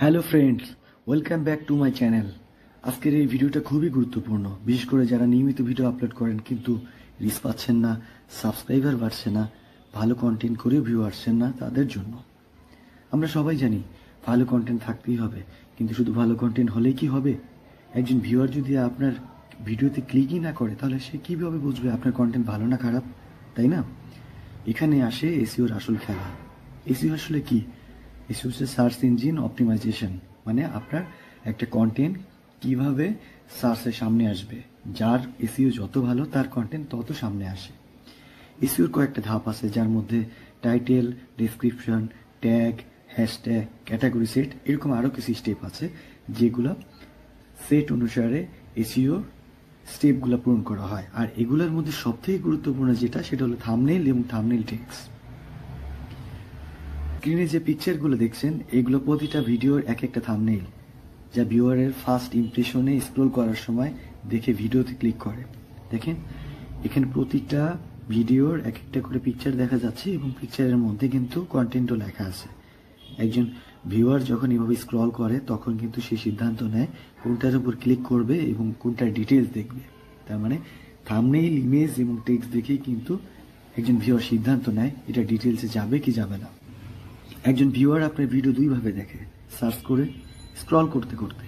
Hello friends, welcome back to my channel. আজকের এই ভিডিওটা খুবই গুরুত্বপূর্ণ। বিশেষ করে যারা নিয়মিত ভিডিও আপলোড করেন কিন্তু রিস পাচ্ছেন না, সাবস্ক্রাইবার বাড়ছে না, ভালো কন্টেন্ট করেও ভিউ আসছেন না তাদের জন্য। আমরা সবাই জানি ভালো কন্টেন্ট থাকতেই হবে, কিন্তু শুধু ভালো কন্টেন্ট হলেই কি হবে? একজন ভিউয়ার যদি আপনার ভিডিওতে ক্লিকই না করে, তাহলে সে কীভাবে বুঝবে আপনার কন্টেন্ট ভালো না খারাপ? তাই না? এখানে আসে এসিওর আসল খেলা। এসিও আসলে কি? এসিও হচ্ছে সার্চ ইঞ্জিন অপটিমাইজেশন মানে আপনার একটা কন্টেন্ট কীভাবে সার্চের সামনে আসবে, যার এসিও যত ভালো, তার কন্টেন্ট তত সামনে আসে। এসিওর কয়েকটা ধাপ আছে, যার মধ্যে title description tag hashtag category set এরকম আরও কিছু স্টেপ আছে, যেগুলো সেট অনুসারে এসিও স্টেপগুলো পূরণ করা হয়। আর এগুলোর মধ্যে সবথেকে গুরুত্বপূর্ণ যেটা, সেটা হলো থামনেল এবং থামনেল টেক্স স্ক্রিনে যে পিকচারগুলো দেখছেন, এগুলো প্রতিটা ভিডিওর এক একটা থামনেল যা ভিউয়ারের ফার্স্ট ইমপ্রেশনে স্ক্রোল করার সময় দেখে ভিডিওতে ক্লিক করে। দেখেন, এখানে প্রতিটা ভিডিওর এক একটা করে পিকচার দেখা যাচ্ছে এবং পিকচারের মধ্যে কিন্তু কন্টেন্টও লেখা আছে। একজন ভিউয়ার যখন এভাবে স্ক্রল করে, তখন কিন্তু সে সিদ্ধান্ত নেয় কোনটার উপর ক্লিক করবে এবং কোনটার ডিটেলস দেখবে। তার মানে থামনেইল ইমেজ এবং টেক্সট দেখেই কিন্তু একজন ভিউয়ার সিদ্ধান্ত নেয় এটা ডিটেলসে যাবে কি যাবে না। একজন ভিউয়ার আপনার ভিডিও দুইভাবে দেখে সার্চ করে স্ক্রল করতে করতে।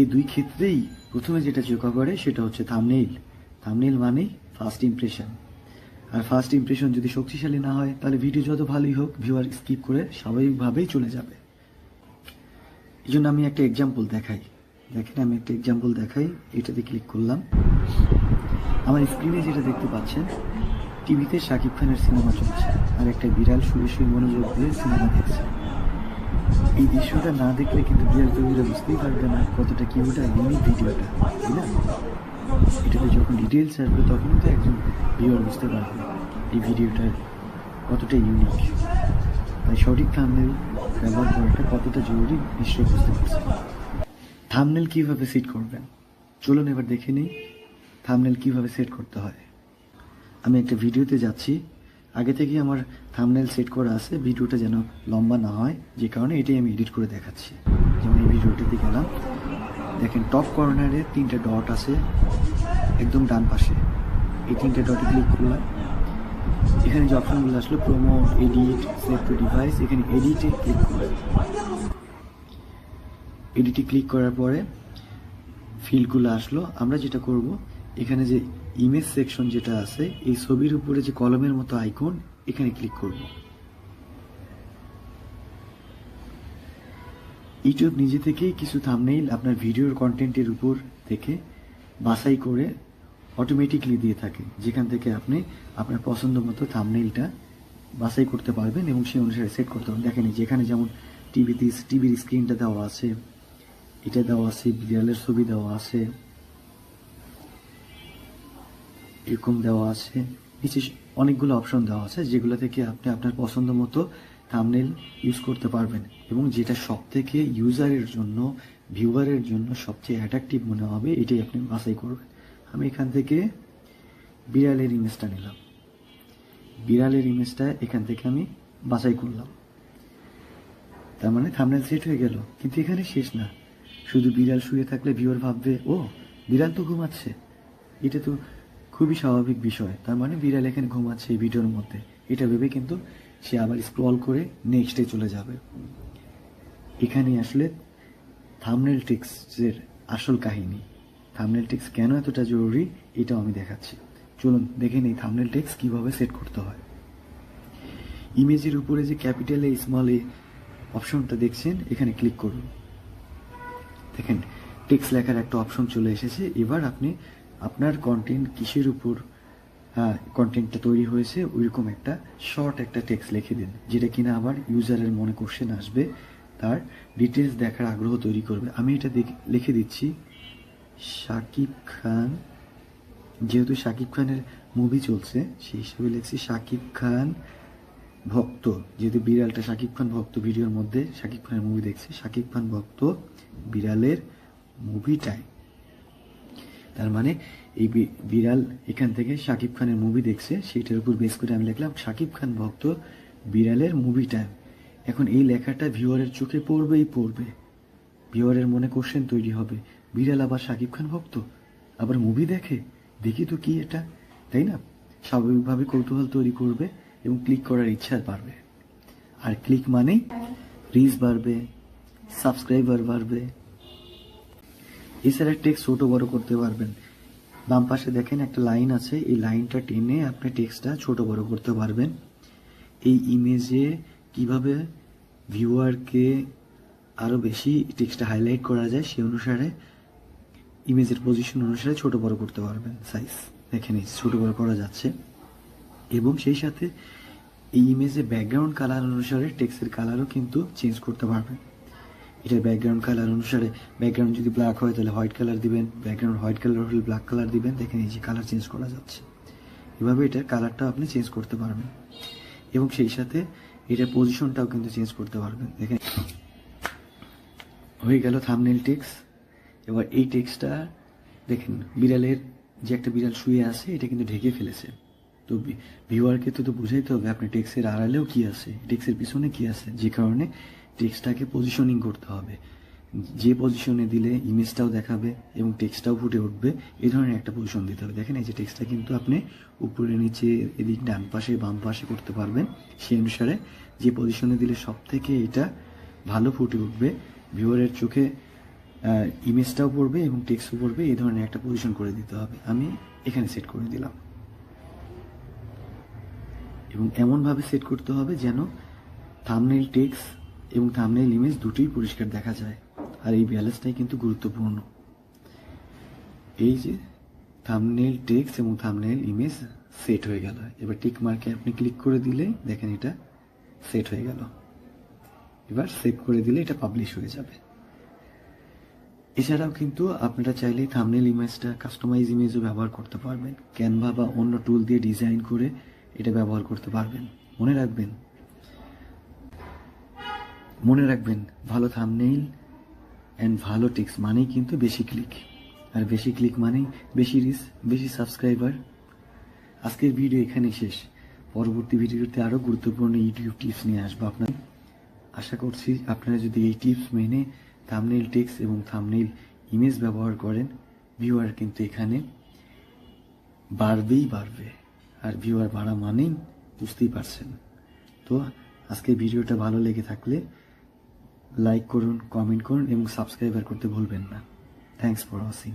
এই দুই ক্ষেত্রেই প্রথমে যেটা চোখা করে, সেটা হচ্ছে থামনেইল থামনেইল মানেই ফার্স্ট ইমপ্রেশন আর ফার্স্ট ইমপ্রেশন যদি শক্তিশালী না হয়, তাহলে ভিডিও যত ভালোই হোক ভিউয়ার স্কিপ করে স্বাভাবিকভাবেই চলে যাবে। এই জন্য আমি একটা এক্সাম্পল দেখাই। দেখেন, আমি একটা এক্সাম্পল দেখাই। এটাতে ক্লিক করলাম। আমার স্ক্রিনে যেটা দেখতে পাচ্ছেন টিভিতে শাকিব খানের সিনেমা চলছে আর একটা বিড়াল শুয়ে শুয়ে মনোযোগ দিয়ে সিনেমা দেখছে। এই দৃশ্যটা না দেখলে কিন্তু বিড়াল তৈরিরা বুঝতেই পারবে না কতটা কিউট আর ইউনিক ভিডিওটা, তাই এটাতে যখন ডিটেলস আসবে তখন তো একজন ভিউয়ার বুঝতে পারবে এই ভিডিওটার কতটা ইউনিক তাই সঠিক থামনেল ব্যবহার করাটা কতটা জরুরি নিশ্চয়ই বুঝতে পারছেন থামনেল কীভাবে সেট করবেন? চলুন এবার দেখে নিই থামনেল কীভাবে সেট করতে হয়। আমি একটা ভিডিওতে যাচ্ছি। আগে থেকেই আমার থামনেল সেট করা আছে। ভিডিওটা যেন লম্বা না হয়, যে কারণে এটাই আমি এডিট করে দেখাচ্ছি। যেমন এই ভিডিওটিতে গেলাম। দেখেন টপ কর্নারে তিনটে ডট আছে, একদম ডান পাশে। এই তিনটে ডটে ক্লিক করলাম। এখানে যে অপশনগুলো আসলো promo edit save to device এখানে এডিটে ক্লিক করলাম। এডিটে ক্লিক করার পরে ফিল্ডগুলো আসলো। আমরা যেটা করব এখানে যে ইমেজ সেকশন যেটা আছে, এই ছবির উপরে যে কলমের মতো আইকন এখানে ক্লিক করব। ইউটিউব নিজে থেকেই কিছু থামনেইল আপনার ভিডিওর কন্টেন্টের উপর থেকে বাছাই করে অটোমেটিকলি দিয়ে থাকে, যেখান থেকে আপনি আপনার পছন্দ মতো থামনেইলটা বাছাই করতে পারবেন এবং সেই অনুসারে সেট করতে পারবেন। দেখেন যেখানে যেমন টিভিতে টিভির স্ক্রিনটা দেওয়া আছে, এটা দেওয়া আছে, বিড়ালের ছবি দেওয়া আছে এরকম দেওয়া আছে। নিচে অনেকগুলো অপশন দেওয়া আছে, যেগুলো থেকে আপনি আপনার পছন্দ মতো থামনেল ইউজ করতে পারবেন এবং যেটা সব থেকে ইউজারের জন্য ভিউয়ারের জন্য সবচেয়ে অ্যাট্রাকটিভ মনে হবে, এটাই আপনি বাছাই করবেন। আমি এখান থেকে বিড়ালের ইমেজটা নিলাম। বিড়ালের ইমেজটা এখান থেকে আমি বাছাই করলাম। তার মানে থামনেল সেট হয়ে গেল, কিন্তু এখানে শেষ না। শুধু বিড়াল শুয়ে থাকলে ভিউয়ার ভাববে, ও, বিড়াল তো ঘুমাচ্ছে। এটা তো খুবই স্বাভাবিক বিষয়। তার মানে বিড়াল এখানে ঘুমাচ্ছে এই ভিডিওর মধ্যে। এটা ভেবে কিন্তু সে আবার স্ক্রল করে নেক্সটে চলে যাবে। এখানে আসলে থামনেল টেক্সের আসল কাহিনী। থামনেল টেক্স কেন এতটা জরুরি, এটাও আমি দেখাচ্ছি। চলুন দেখে নিই থামনেল টেক্স কীভাবে সেট করতে হয়। ইমেজের উপরে যে ক্যাপিটাল এ স্মল এ অপশনটা দেখছেন, এখানে ক্লিক করুন। দেখেন টেক্সট লেখার একটা অপশন চলে এসেছে। এবার আপনি আপনার কন্টেন্ট কিসের উপর হ্যাঁ কন্টেন্টটা তৈরি হয়েছে, ওইরকম একটা শর্ট একটা টেক্সট লিখে দিন, যেটা কিনা আবার ইউজারের মনে কোশ্চেন আসবে, তার ডিটেলস দেখার আগ্রহ তৈরি করবে। আমি এটা লিখে দিচ্ছি, শাকিব খান, যেহেতু শাকিব খানের মুভি চলছে, সেই হিসেবে লিখছি শাকিব খান ভক্ত। যেহেতু বিড়ালটা শাকিব খান ভক্ত ভিডিওর মধ্যে, শাকিব খানের মুভি দেখছে, শাকিব খান ভক্ত বিড়ালের মুভি টাইম তার মানে এই বিড়াল এখান থেকে শাকিব খানের মুভি দেখছে সেটার উপর বেস করে আমি লিখলাম শাকিব খান ভক্ত বিড়ালের মুভি টাইম এখন এই লেখাটা ভিউয়ারের চোখে পড়বেই পড়বে। ভিউয়ারের মনে কোশ্চেন তৈরি হবে বিড়াল আবার শাকিব খান ভক্ত? আবার মুভি দেখে? দেখি তো কি এটা। তাই না? স্বাভাবিকভাবে কৌতূহল তৈরি করবে এবং ক্লিক করার ইচ্ছা বাড়বে। আর ক্লিক মানেই রিচ বাড়বে সাবস্ক্রাইবার বাড়বে। এছাড়া টেক্সট ছোট বড় করতে পারবেন। বাম পাশে দেখেন একটা লাইন আছে, এই লাইনটা টেনে আপনি টেক্সটটা ছোট বড় করতে পারবেন। এই ইমেজে কীভাবে ভিউয়ারকে আরও বেশি টেক্সটটা হাইলাইট করা যায়, সে অনুসারে ইমেজের পজিশন অনুসারে ছোট বড় করতে পারবেন সাইজ এই ছোট বড় করা যাচ্ছে। এবং সেই সাথে এই ইমেজে ব্যাকগ্রাউন্ড কালার অনুসারে টেক্সটের কালারও কিন্তু চেঞ্জ করতে পারবেন। এটার ব্যাকগ্রাউন্ড কালার অনুসারে ব্যাকগ্রাউন্ড যদি ব্ল্যাক হয় তাহলে হোয়াইট কালার দিবেন ব্যাকগ্রাউন্ড হোয়াইট কালার হলে ব্ল্যাক কালার দিবেন। দেখেন এই যে কালার চেঞ্জ করা যাচ্ছে। এভাবে এটার কালারটাও আপনি চেঞ্জ করতে পারবেন। এবং সেই সাথে এটার পজিশনটাও কিন্তু চেঞ্জ করতে পারবেন। দেখেন, হয়ে গেল থামনেল টেক্স এবার এই টেক্সটা দেখেন, বিড়ালের যে একটা বিড়াল শুয়ে আছে, এটা কিন্তু ঢেকে ফেলেছে। তো ভিউয়ারকে তো তো বুঝাইতে হবে, আপনি টেক্সের আড়ালেও কি আছে টেক্সের পিছনে কি আছে, যে কারণে টেক্সটটাকে পজিশনিং করতে হবে। যে পজিশনে দিলে ইমেজটাও দেখাবে এবং টেক্সটটাও ফুটে উঠবে এই ধরনের একটা পজিশন দিতে হবে। দেখেন এই যে টেক্সটটা কিন্তু আপনি উপরে, নিচে, এদিক, ডান পাশে, বাম পাশে করতে পারবেন। সেই অনুসারে যে পজিশনে দিলে সব থেকে এটা ভালো ফুটে উঠবে। ভিউয়ারের চোখে ইমেজটাও পড়বে এবং টেক্সটও পড়বে এই ধরনের একটা পজিশন করে দিতে হবে। আমি এখানে সেট করে দিলাম। এবং এমনভাবে সেট করতে হবে যেন থামনেল টেক্স এবং থামনেল ইমেজ দুটোই পরিষ্কার দেখা যায়। আর এই ব্যালেন্সটাই কিন্তু গুরুত্বপূর্ণ। এই যে থামনেল টেক্স এবং থামনেল ইমেজ সেট হয়ে গেল। এবার টিক মার্কে আপনি ক্লিক করে দিলে দেখেন এটা সেট হয়ে গেল। এবার সেভ করে দিলে এটা পাবলিশ হয়ে যাবে। এছাড়াও কিন্তু আপনারা চাইলে থামনেল ইমেজটা কাস্টমাইজ ইমেজও ব্যবহার করতে পারবেন। ক্যানভা বা অন্য টুল দিয়ে ডিজাইন করে এটা ব্যবহার করতে পারবেন। মনে রাখবেন মনে রাখবেন, ভালো থামনেইল অ্যান্ড ভালো টেক্সট মানেই কিন্তু বেশি ক্লিক আর বেশি ক্লিক মানেই বেশি রিস বেশি সাবস্ক্রাইবার আজকের ভিডিও এখানে শেষ। পরবর্তী ভিডিওতে আরও গুরুত্বপূর্ণ ইউটিউব টিপস নিয়ে আসব আপনার আশা করছি আপনারা যদি এই টিপস মেনে থামনেইল টেক্সট এবং থামনেইল ইমেজ ব্যবহার করেন ভিউয়ার কিন্তু এখানে বাড়বেই বাড়বে। আর ভিউয়ার বাড়া মানেই বুঝতেই পারছেন। তো আজকের ভিডিওটা ভালো লেগে থাকলে লাইক করুন কমেন্ট করুন এবং সাবস্ক্রাইবার করতে ভুলবেন না। Thanks for watching